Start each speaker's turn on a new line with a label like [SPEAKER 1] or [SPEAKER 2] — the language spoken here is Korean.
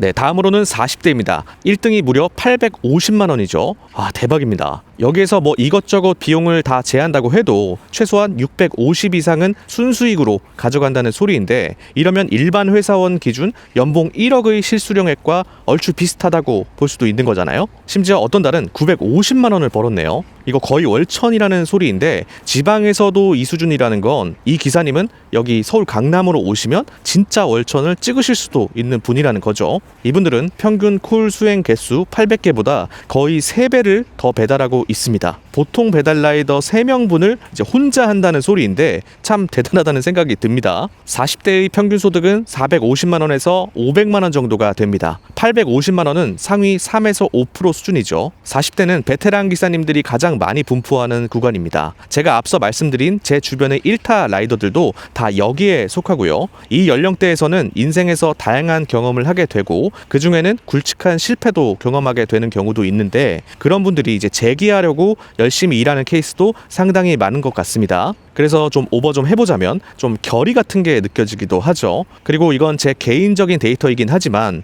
[SPEAKER 1] 네, 다음으로는 40대입니다. 1등이 무려 850만 원이죠. 아, 대박입니다. 여기에서 뭐 이것저것 비용을 다 제한다고 해도 최소한 650 이상은 순수익으로 가져간다는 소리인데 이러면 일반 회사원 기준 연봉 1억의 실수령액과 얼추 비슷하다고 볼 수도 있는 거잖아요. 심지어 어떤 달은 950만 원을 벌었네요. 이거 거의 월천이라는 소리인데 지방에서도 이 수준이라는 건 이 기사님은 여기 서울 강남으로 오시면 진짜 월천을 찍으실 수도 있는 분이라는 거죠. 이분들은 평균 콜 수행 개수 800개보다 거의 3배를 더 배달하고 있습니다. 보통 배달 라이더 3명분을 이제 혼자 한다는 소리인데 참 대단하다는 생각이 듭니다. 40대의 평균 소득은 450만 원에서 500만 원 정도가 됩니다. 850만 원은 상위 3에서 5% 수준이죠. 40대는 베테랑 기사님들이 가장 많이 분포하는 구간입니다. 제가 앞서 말씀드린 제 주변의 1타 라이더들도 다 여기에 속하고요. 이 연령대에서는 인생에서 다양한 경험을 하게 되고 그 중에는 굵직한 실패도 경험하게 되는 경우도 있는데 그런 분들이 이제 재기하 려고 열심히 일하는 케이스도 상당히 많은 것 같습니다. 그래서 좀 오버 좀 해보자면 좀 결의 같은 게 느껴지기도 하죠. 그리고 이건 제 개인적인 데이터이긴 하지만